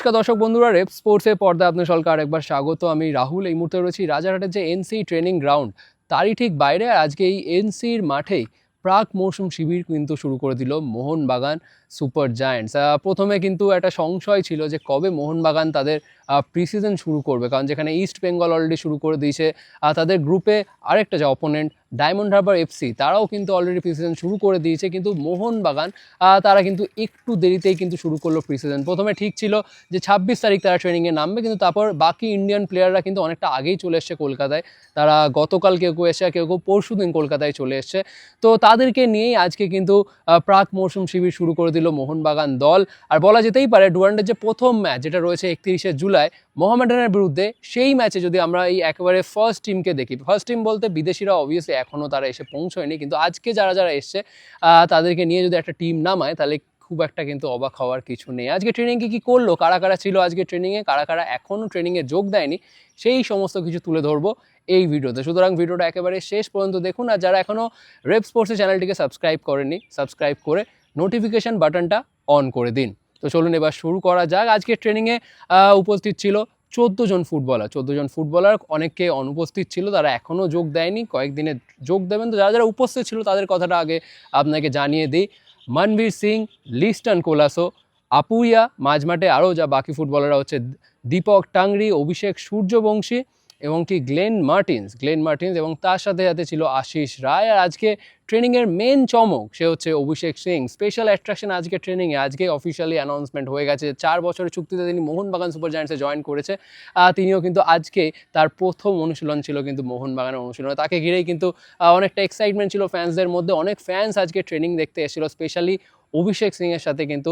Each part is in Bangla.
নমস্কার দর্শক বন্ধুরা, রেপ স্পোর্টসের পর্দা আপনার সরকার আরেকবার স্বাগত। আমি রাহুল, এই মুহূর্তে রয়েছি রাজারহাটের যে এনসি ট্রেনিং গ্রাউন্ড, তারই ঠিক বাইরে। আজকে এই এনসির মাঠেই প্রাক মৌসুম শিবির কিন্তু শুরু করে দিল মোহনবাগান। Super giants. প্রথমে কিন্তু একটা সংশয় ছিল যে কবে মোহনবাগান তাদের প্রিসিজন শুরু করবে। কারণ যেখানে ইস্ট বেঙ্গল অলরেডি শুরু করে দিয়েছে, আর তাদের গ্রুপে আরেকটা যে অপোনেন্ট ডায়মন্ড হারবার এফসি তারাও কিন্তু অলরেডি প্রিসিজন শুরু করে দিয়েছে। কিন্তু মোহনবাগান তারা কিন্তু একটু দেরিতেই কিন্তু শুরু করল প্রিসিজন প্রথমে ঠিক ছিল যে ছাব্বিশ তারিখ তারা ট্রেনিংয়ে নামবে, কিন্তু তারপর বাকি ইন্ডিয়ান প্লেয়াররা কিন্তু অনেকটা আগেই চলে এসছে কলকাতায়। তারা গতকাল কেউ কেউ এসে কেউ কেউ পরশু দিন কলকাতায় চলে এসছে। তো তাদেরকে নিয়েই আজকে কিন্তু প্রাক মৌসুম শিবির শুরু করে দিল মোহনবাগান দল। আর বলা যেতেই পারে ডুয়ান্ডের যে প্রথম ম্যাচ যেটা রয়েছে একত্রিশে জুলাই, মোহামেডানের বিরুদ্ধে সেই ম্যাচে যদি আমরা এই একেবারে ফার্স্ট টিমকে দেখি ফার্স্ট টিম বলতে বিদেশিরা অবভিয়াসলি এখনও তারা এসে পৌঁছয়নি, কিন্তু আজকে যারা যারা এসছে তাদেরকে নিয়ে যদি একটা টিম নামায়, তাহলে খুব একটা কিন্তু অবাক হওয়ার কিছু নেই। আজকে ট্রেনিংয়ে কি করল, কারা কারা ছিল আজকে ট্রেনিংয়ে কারা কারা এখনও ট্রেনিংয়ে যোগ দেয়নি, সেই সমস্ত কিছু তুলে ধরবো এই ভিডিওতে। সুতরাং ভিডিওটা একেবারে শেষ পর্যন্ত দেখুন, আর যারা এখনও রেপ স্পোর্টসের চ্যানেলটিকে সাবস্ক্রাইব করেনি সাবস্ক্রাইব করে নোটিফিকেশন বাটনটা অন করে দিন। তো চলুন এবার শুরু করা যাক। আজকে ট্রেনিংয়ে উপস্থিত ছিল চোদ্দ জন ফুটবলার চোদ্দ জন ফুটবলার অনেকে অনুপস্থিত ছিল, তারা এখনও যোগ দেয়নি। কয়েকদিনে যোগ দেবেন তো যারা যারা উপস্থিত ছিল, তাদের কথাটা আগে আপনাকে জানিয়ে দিই। মনবীর সিং, লিস্টন কোলাসো, আপুইয়া, মাঝমাঠে আরও যা বাকি ফুটবলাররা হচ্ছে, দীপক টাংরি, অভিষেক সূর্যবংশী এবং কি গ্লেন মার্টিন্স গ্লেন মার্টিন্স এবং তার সাথে সাথে ছিল আশিস রায়। আর আজকে ট্রেনিংয়ের মেন চমক, সে হচ্ছে অভিষেক সিং। স্পেশাল অ্যাট্রাকশন আজকে ট্রেনিংয়ে আজকে অফিসিয়ালি অ্যানাউন্সমেন্ট হয়ে গেছে। চার বছরের চুক্তিতে তিনি মোহনবাগান সুপার জায়ান্টসে জয়েন করেছে। তিনিও কিন্তু আজকে তার প্রথম অনুশীলন ছিল কিন্তু মোহনবাগানের অনুশীলন। তাকে ঘিরেই কিন্তু অনেকটা এক্সাইটমেন্ট ছিল ফ্যান্সদের মধ্যে। অনেক ফ্যান্স আজকে ট্রেনিং দেখতে এসেছিল স্পেশালি অভিষেক সিংয়ের সাথে কিন্তু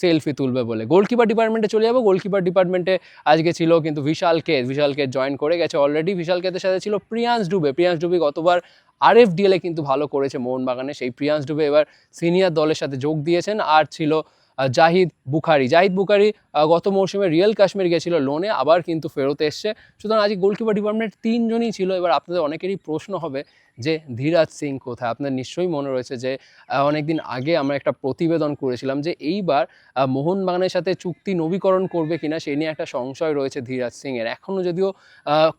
সেলফি তুলবে বলে। গোলকিপার ডিপার্টমেন্টে চলে যাব। গোলকিপার ডিপার্টমেন্টে আজকে ছিল কিন্তু বিশাল কেত বিশাল কেত জয়েন করে গেছে অলরেডি বিশাল কেতের সাথে ছিল প্রিয়াংশ ডুবে প্রিয়াংশ ডুবে গতবার আরএফ ডিএলে কিন্তু ভালো করেছে মোহনবাগানে। সেই প্রিয়াংশ ডুবে এবার সিনিয়র দলের সাথে যোগ দিয়েছেন। আর ছিল জাহিদ বুখারি। জাহিদ বুখারি গত মৌসুমে রিয়েল কাশ্মীর গেছিল লোনে আবার কিন্তু ফেরত এসছে। সুতরাং আজকে গোলকিপার ডিপার্টমেন্ট তিনজনই ছিল। এবার আপনাদের অনেকেরই প্রশ্ন হবে যে ধীরাজ সিং কোথায়? আপনার নিশ্চয়ই মনে রয়েছে যে অনেকদিন আগে আমরা একটা প্রতিবেদন করেছিলাম যে এইবার মোহনবাগানের সাথে চুক্তি নবীকরণ করবে কিনা সেই নিয়ে একটা সংশয় রয়েছে ধীরাজ সিংয়ের এখনও যদিও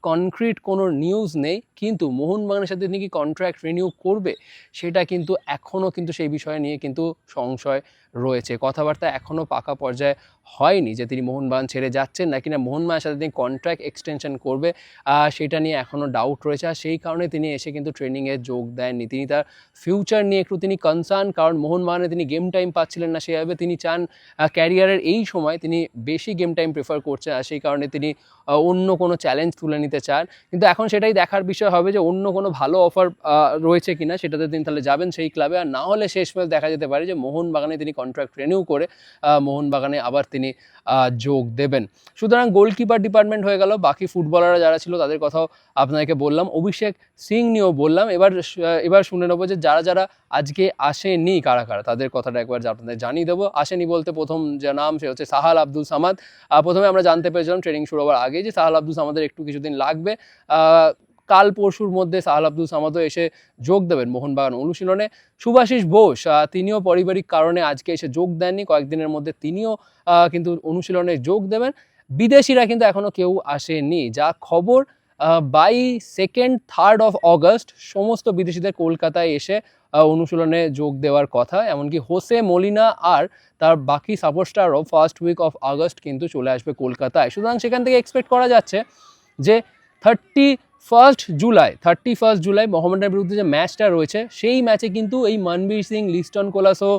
কনক্রিট কোনো নিউজ নেই, কিন্তু মোহনবাগানের সাথে তিনি কি কন্ট্রাক্ট রিনিউ করবে, সেটা কিন্তু এখনও কিন্তু সেই বিষয় নিয়ে কিন্তু সংশয় রয়েছে। কথাবার্তা এখনও পাকা পর্যায়ে হয়নি যে তিনি মোহনবাগান ছেড়ে যাচ্ছেন নাকি না। মোহনবাগানের সাথে তিনি কন্ট্রাক্ট এক্সটেনশন করবে সেটা নিয়ে এখনও ডাউট রয়েছে। আর সেই কারণে তিনি এসে কিন্তু ট্রেনিংয়ে যোগ দেননি। তিনি তার ফিউচার নিয়ে একটু তিনি কনসার্ন কারণ মোহনবাগানে তিনি গেম টাইম পাচ্ছিলেন না সেভাবে। তিনি চান ক্যারিয়ারের এই সময় তিনি বেশি গেম টাইম প্রেফার করছেন আর সেই কারণে তিনি অন্য কোনো চ্যালেঞ্জ তুলে নিতে চান। কিন্তু এখন সেটাই দেখার বিষয় হবে যে অন্য কোনো ভালো অফার রয়েছে কিনা, সেটাতে তিনি তাহলে যাবেন সেই ক্লাবে আর না হলে শেষমেশ দেখা যেতে পারে যে মোহনবাগানে তিনি কন্ট্রাক্ট রিনিউ করে মোহনবাগানে আবার তিনি যোগ দেবেন। সুতরাং গোলকিপার ডিপার্টমেন্ট হয়ে গেল। বাকি ফুটবলাররা যারা ছিল তাদের কথাও আপনাদেরকে বললাম। অভিষেক সিং নিয়েও বললাম। এবার এবার শুনে নেব যে যারা যারা আজকে আসেনি, কারা কারা? তাদের কথাটা একবার আপনাদের জানিয়ে দেবো। আসেনি বলতে প্রথম যে নাম, সে হচ্ছে সাহাল আব্দুল সামাদ। প্রথমে আমরা জানতে পেরেছিলাম ট্রেনিং শুরু হওয়ার আগে যে সাহাল আব্দুল সামাদের একটু কিছুদিন লাগবে। কাল পরশুর মধ্যে সাহাল আব্দুল সামাদও এসে যোগ দেবেন মোহনবাগান অনুশীলনে। সুভাষিস বোস তিনিও পারিবারিক কারণে আজকে এসে যোগ দেননি। কয়েকদিনের মধ্যে তিনিও কিন্তু অনুশীলনে যোগ দেবেন। বিদেশিরা কিন্তু এখনও কেউ আসেনি যা খবর by second third of August, সমস্ত বিদেশিদের কলকাতায় এসে অনুশীলনে যোগ দেওয়ার কথা। এমনকি হোসে মলিনা আর তার বাকি সাপোর্টস্টারও ফার্স্ট উইক অফ আগস্ট কিন্তু চলে আসবে কলকাতায়। সুতরাং সেখান থেকে এক্সপেক্ট করা যাচ্ছে যে thirty first July thirty first July মোহামেডানের বিরুদ্ধে যে ম্যাচটা রয়েছে, সেই ম্যাচে কিন্তু এই মনবীর সিং, লিস্টন কোলাসো,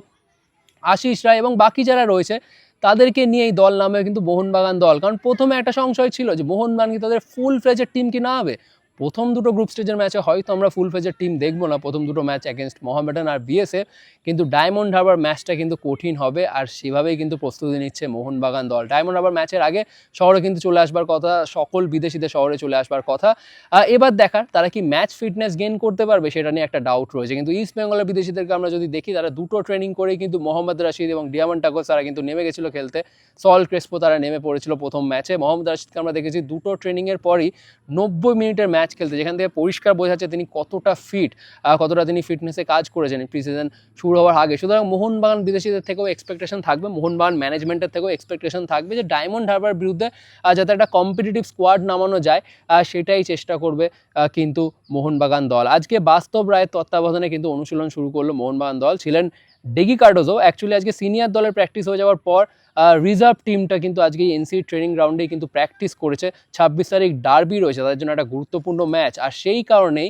আশিস রায় এবং বাকি যারা রয়েছে, তাদেরকে নিয়ে এই দল নামে কিন্তু মোহনবাগান দল। কারণ প্রথমে একটা সংশয় ছিল যে মোহনবাগান কি তাদের ফুল ফ্লেজের টিম কি না হবে প্রথম দুটো গ্রুপ স্টেজের ম্যাচে হয়তো আমরা ফুল ফ্লেজের টিম দেখব না। প্রথম দুটো ম্যাচ অ্যাগেনস্ট মোহামেডান আর বিএসএফ কিন্তু ডায়মন্ড হারবার ম্যাচটা কিন্তু কঠিন হবে আর সেভাবেই কিন্তু প্রস্তুতি নিচ্ছে মোহনবাগান দল। ডায়মন্ড হারবার ম্যাচের আগে শহরে কিন্তু চলে আসবার কথা, সকল বিদেশিদের শহরে চলে আসবার কথা। এবার দেখার তারা কি ম্যাচ ফিটনেস গেইন করতে পারবে সেটা নিয়ে একটা ডাউট রয়েছে। কিন্তু ইস্ট বেঙ্গলের বিদেশিদেরকে আমরা যদি দেখি, তারা দুটো ট্রেনিং করেই কিন্তু মোহাম্মদ রাশিদ এবং ডিয়ামন্ড টাকোস তারা কিন্তু নেমে গেছিল খেলতে। সল ক্রেসপো তারা নেমে পড়েছিল প্রথম ম্যাচে মোহাম্মদ রাশিদকে আমরা দেখেছি দুটো ট্রেনিংয়ের পরই নব্বই মিনিটের ম্যাচ ম্যাচ খেলতে। যেখান থেকে পরিষ্কার বোঝা যাচ্ছে তিনি কতটা ফিট কতটা তিনি ফিটনেসে কাজ করেছেন প্রি সিজন শুরু হওয়ার আগে। সুতরাং মোহনবাগান বিদেশিদের থেকেও এক্সপেকটেশন থাকবে, মোহনবাগান ম্যানেজমেন্টের থেকেও এক্সপেকটেশন থাকবে যে ডায়মন্ড হারবার বিরুদ্ধে যাতে একটা কম্পিটিটিভ স্কোয়াড নামানো যায় সেটাই চেষ্টা করবে কিন্তু মোহনবাগান দল। আজকে বাস্তব রায়ের তত্ত্বাবধানে কিন্তু অনুশীলন শুরু করল মোহনবাগান দল। ছিলেন ডেগি কার্ডোজো। অ্যাকচুয়ালি আজকে সিনিয়র দলের প্র্যাকটিস হয়ে যাওয়ার পর রিজার্ভ টিমটা কিন্তু আজকে এনসি ট্রেনিং গ্রাউন্ডেই কিন্তু প্র্যাকটিস করেছে। ছাব্বিশ তারিখ ডার্বি রয়েছে, তাদের জন্য একটা গুরুত্বপূর্ণ ম্যাচ আর সেই কারণেই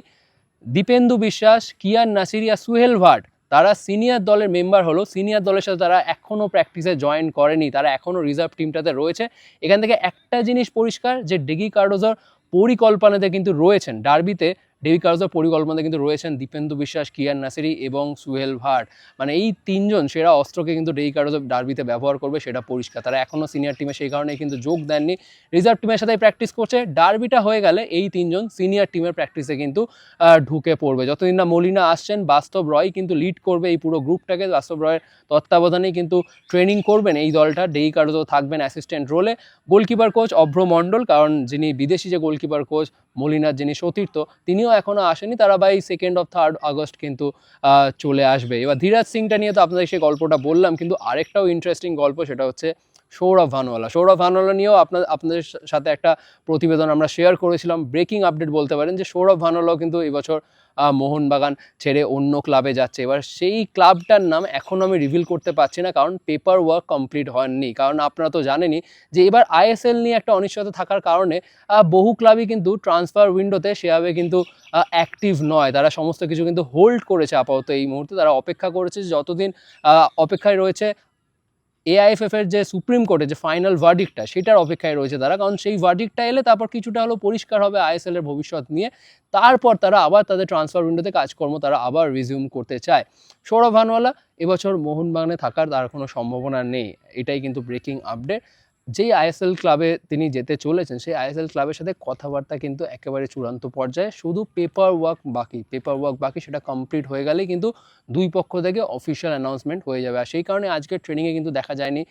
দীপেন্দু বিশ্বাস, কিয়ান নাসিরিয়া, সুহেল ভাট, তারা সিনিয়র দলের মেম্বার হলো। সিনিয়র দলের সাথে তারা এখনও প্র্যাকটিসে জয়েন করেনি, তারা এখনও রিজার্ভ টিমটাতে রয়েছে। এখান থেকে একটা জিনিস পরিষ্কার, যে ডেগি কার্ডোজার পরিকল্পনাতে কিন্তু রয়েছেন। ডার্বিতে ডেভি কার্জোর পরিকল্পনাতে কিন্তু রয়েছেন দীপেন্দু বিশ্বাস কিয়ান নাসিরি এবং সুহেল ভাট। মানে এই তিনজন সেরা অস্ত্রকে কিন্তু ডেভি কার্জো ডার্বিতে ব্যবহার করবে, সেটা পরিষ্কার। তারা এখনও সিনিয়র টিমে সেই কারণে কিন্তু যোগ দেননি। রিজার্ভ টিমের সাথে প্র্যাকটিস করছে। ডার্বিটা হয়ে গেলে এই তিনজন সিনিয়র টিমের প্র্যাকটিসে কিন্তু ঢুকে পড়বে। যতদিন না মলিনা আসছেন, বাস্তব রয় কিন্তু লিড করবে এই পুরো গ্রুপটাকে বাস্তব রয়ের তত্ত্বাবধানেই কিন্তু ট্রেনিং করবেন এই দলটা। ডেই কার্জো থাকবেন অ্যাসিস্ট্যান্ট রোলে গোলকিপার কোচ অভ্র মণ্ডল, কারণ যিনি বিদেশি যে গোলকিপার কোচ মলিনার যিনি সতীর্থ, তিনিও এখনও আসেনি তারা by second of third August কিন্তু চলে আসবে। এবার ধীরাজ সিংটা নিয়ে তো আপনাদের সেই গল্পটা বললাম, কিন্তু আরেকটাও ইন্টারেস্টিং গল্প সেটা হচ্ছে সৌরভ ভানুয়ালা। সৌরভ ভানুয়ালা নিয়েও আপনার, আপনাদের সাথে একটা প্রতিবেদন আমরা শেয়ার করেছিলাম। ব্রেকিং আপডেট বলতে পারেন যে সৌরভ ভানুয়ালাও কিন্তু এবছর মোহনবাগান ছেড়ে অন্য ক্লাবে যাচ্ছে। এবার সেই ক্লাবটার নাম এখনও আমি রিভিল করতে পারছি না কারণ পেপার ওয়ার্ক কমপ্লিট হয়নি। কারণ আপনারা তো জানেনই যে এবার আইএসএল নিয়ে একটা অনিশ্চয়তা থাকার কারণে বহু ক্লাবই কিন্তু ট্রান্সফার উইন্ডোতে সেভাবে কিন্তু অ্যাক্টিভ নয়। তারা সমস্ত কিছু কিন্তু হোল্ড করেছে আপাতত এই মুহূর্তে। তারা অপেক্ষা করেছে যতদিন অপেক্ষায় রয়েছে এআইএফএফ এর যে সুপ্রিম কোর্টের যে ফাইনাল ভার্ডিকটা সেটার অপেক্ষায় রয়েছে তারা। কারণ সেই ভার্ডিকটা এলে তারপর কিছুটা হলো পরিষ্কার হবে আইএসএল এর ভবিষ্যৎ নিয়ে। তারপর তারা আবার তাদের ট্রান্সফার উইন্ডোতে কাজকর্ম তারা আবার রিজিউম করতে চায়। সৌরভ ভানওয়ালা, এবছর মোহনবাগানে থাকার তার কোনো সম্ভাবনা নেই। এটাই কিন্তু ব্রেকিং আপডেট যেই আইএসএল ক্লাবে তিনি যেতে চলেছেন, সেই আইএসএল ক্লাবের সাথে কথাবার্তা কিন্তু একেবারে চূড়ান্ত পর্যায়ে। শুধু পেপার ওয়ার্ক বাকি পেপার ওয়ার্ক বাকি সেটা কমপ্লিট হয়ে গেলেই কিন্তু দুই পক্ষ থেকে অফিসিয়াল অ্যানাউন্সমেন্ট হয়ে যাবে। আর সেই কারণে আজকের ট্রেনিংয়ে কিন্তু দেখা যায়নি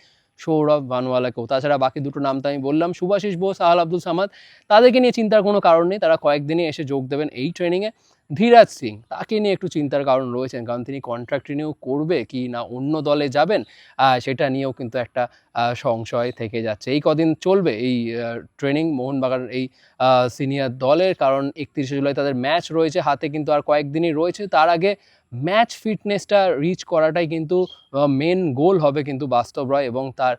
সৌরভ ভানওয়ালাকেও তাছাড়া বাকি দুটো নাম তো আমি বললাম, সুভাষিস বোস আহল আব্দুল সামাদ, তাদেরকে নিয়ে চিন্তার কোনো কারণ নেই, তারা কয়েকদিনই এসে যোগ দেবেন এই ট্রেনিংয়ে ধীরাজ সিং, তাকে নিয়ে একটু চিন্তার কারণ রয়েছেন, কারণ তিনি কন্ট্রাক্ট রিনিউ করবে কি না, অন্য দলে যাবেন সেটা নিয়েও কিন্তু একটা সংশয় থেকে যাচ্ছে। এই কদিন চলবে এই ট্রেনিং মোহনবাগান এই সিনিয়র দলের, কারণ একত্রিশে জুলাই তাদের ম্যাচ রয়েছে, হাতে কিন্তু আর কয়েকদিনই রয়েছে। তার আগে ম্যাচ ফিটনেসটা রিচ করাটাই কিন্তু মেন গোল হবে কিন্তু বাস্তব রয় এবং তার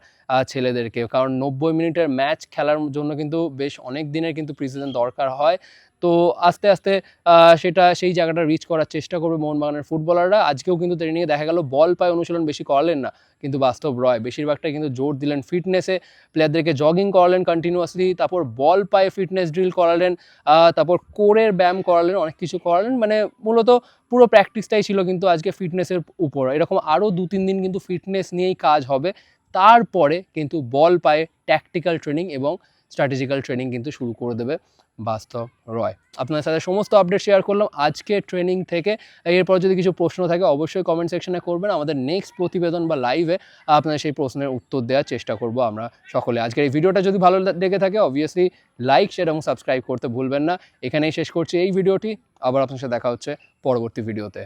ছেলেদেরকে। কারণ নব্বই মিনিটের ম্যাচ খেলার জন্য কিন্তু বেশ অনেক দিনের কিন্তু প্রিসিজন দরকার হয়। তো আস্তে আস্তে সেটা, সেই জায়গাটা রিচ করার চেষ্টা করবে মোহনবাগানের ফুটবলাররা আজকেও কিন্তু ট্রেনিংয়ে দেখা গেল, বল পায় অনুশীলন বেশি করালেন না। কিন্তু বাস্তব রয় বেশিরভাগটা কিন্তু জোর দিলেন ফিটনেসে প্লেয়ারদেরকে জগিং করালেন কন্টিনিউয়াসলি তারপর বল পায়ে ফিটনেস ড্রিল করালেন তারপর কোরের ব্যায়াম করালেন, অনেক কিছু করালেন। মানে মূলত পুরো প্র্যাকটিসটাই ছিল কিন্তু আজকে ফিটনেসের উপর। এরকম আরও দু তিন দিন কিন্তু ফিটনেস নিয়েই কাজ হবে। তারপরে কিন্তু বল পায়ে ট্যাকটিক্যাল ট্রেনিং এবং স্ট্র্যাটেজিক্যাল ট্রেনিং কিন্তু শুরু করে দেবে বাস্তব রয়। আপনার সাথে সমস্ত আপডেট শেয়ার করলাম। আজকে ট্রেনিং থেকে এরপর যদি কিছু প্রশ্ন থাকে, অবশ্যই কমেন্ট সেকশনে করবেন। আমাদের নেক্সট প্রতিবেদন বা লাইভে আপনাদের সেই প্রশ্নের উত্তর দেওয়ার চেষ্টা করব আমরা সকলে। আজকের এই ভিডিওটা যদি ভালো লেগে থাকে অবভিয়াসলি লাইক শেয়ার এবং সাবস্ক্রাইব করতে ভুলবেন না। এখানেই শেষ করছি এই ভিডিওটি আবার আপনার সাথে দেখা হচ্ছে পরবর্তী ভিডিওতে